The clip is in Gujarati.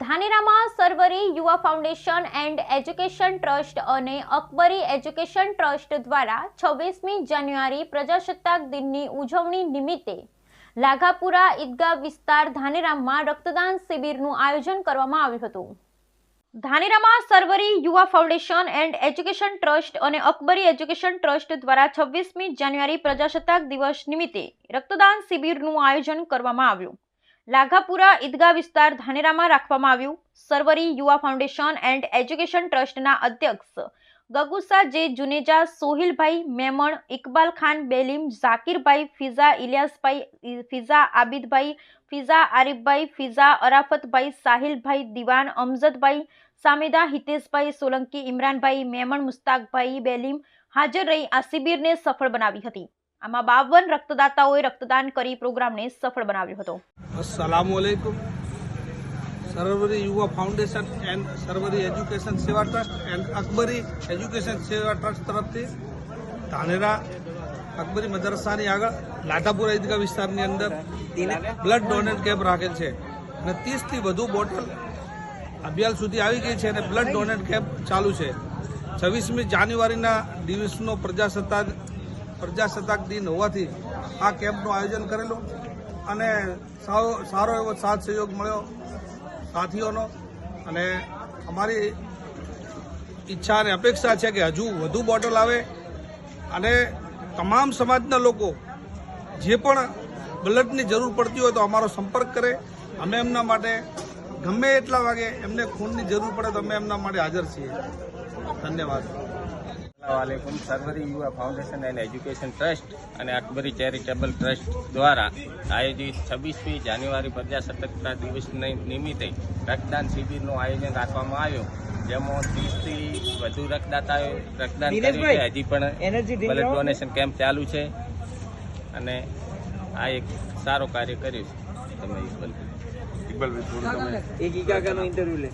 ધાનેરામાં સર્વરી યુવા ફાઉન્ડેશન એન્ડ એજ્યુકેશન ટ્રસ્ટ અને અકબરી એજ્યુકેશન ટ્રસ્ટ દ્વારા છવ્વીસમી જાન્યુઆરી પ્રજાસત્તાક દિનની ઉજવણી નિમિત્તે લાઘાપુરા ઈદગાહ વિસ્તાર ધાનેરામાં રક્તદાન શિબિરનું આયોજન કરવામાં આવ્યું હતું. ધાનેરામાં સર્વરી યુવા ફાઉન્ડેશન એન્ડ એજ્યુકેશન ટ્રસ્ટ અને અકબરી એજ્યુકેશન ટ્રસ્ટ દ્વારા છવ્વીસમી જાન્યુઆરી પ્રજાસત્તાક દિવસ નિમિત્તે રક્તદાન શિબિરનું આયોજન કરવામાં આવ્યું. લાઘાપુરા ઈદગાહ વિસ્તાર ધાનેરામાં રાખવામાં આવ્યું. સર્વરી યુવા ફાઉન્ડેશન એન્ડ એજ્યુકેશન ટ્રસ્ટના અધ્યક્ષ ગગુસા જે જુનેજા સોહિલભાઈ મેમણ, ઇકબાલ ખાન બેલીમ, ઝાકીરભાઈ ફિઝા, ઇલિયાસભાઈ, ફિઝા આબિદભાઈ, ફિઝા આરિફભાઈ, ફિઝા અરાફતભાઈ, સાહિલભાઈ દિવાન અમજદભાઈ સામેદા હિતેશભાઈ, સોલંકી, ઇમરાનભાઈ, મેમણ, મુસ્તાકભાઈ બેલીમ હાજર રહી આ શિબિરને સફળ બનાવી હતી. આમાં બાવન રક્તદાતાઓએ રક્તદાન કરી પ્રોગ્રામને સફળ બનાવ્યો હતો. અસલામ વાલેકુમ Sarvari Yuva foundation and Sarvari education Seva trust and Akbari education Seva trust તરફથી ધાનેરા, અકબરી મદરસાની આગળ લાધાપુર ઈદગાહ વિસ્તારની અંદર બ્લડ ડોનેટ કેમ્પ રાખેલ છે અને ત્રીસથી વધુ બોટલ અભિયાન સુધી આવી ગઈ છે અને બ્લડ ડોનેટ કેમ્પ ચાલુ છે. છવ્વીસમી જાન્યુઆરીના દિવસનો પ્રજાસત્તાક પ્રજાસત્તાક દિન હોવાથી આ કેમ્પનું આયોજન કરેલું અને સારો સારો એવો સાથ સહયોગ મળ્યો સાથીઓનો. અને અમારી ઈચ્છા અને અપેક્ષા છે કે હજુ વધુ બોટલ આવે અને તમામ સમાજના લોકો જે પણ બ્લડની જરૂર પડતી હોય તો અમારો સંપર્ક કરે. અમે એમના માટે ગમે એટલા વાગે એમને ખૂનની જરૂર પડે તો અમે એમના માટે હાજર છીએ. ધન્યવાદ. વાલેકુમ સર્વરી યુવા ફાઉન્ડેશન એન્ડ એજ્યુકેશન ટ્રસ્ટ અને અકબરી ચેરિટેબલ ટ્રસ્ટ દ્વારા આયોજિત છવ્વીસમી જાન્યુઆરી પ્રજાસત્તાકના દિવસ નિમિત્તે રક્તદાન શિબિરનું આયોજન રાખવામાં આવ્યું. જેમાં ત્રીસથી વધુ રક્તદાતાઓ રક્તદાન કર્યું છે. હજી પણ બ્લડ ડોનેશન કેમ્પ ચાલુ છે. અને આ એક સારો કાર્ય કર્યું છે. તમે ઇકબલ એક ઇકાકાનો ઇન્ટરવ્યુ લે.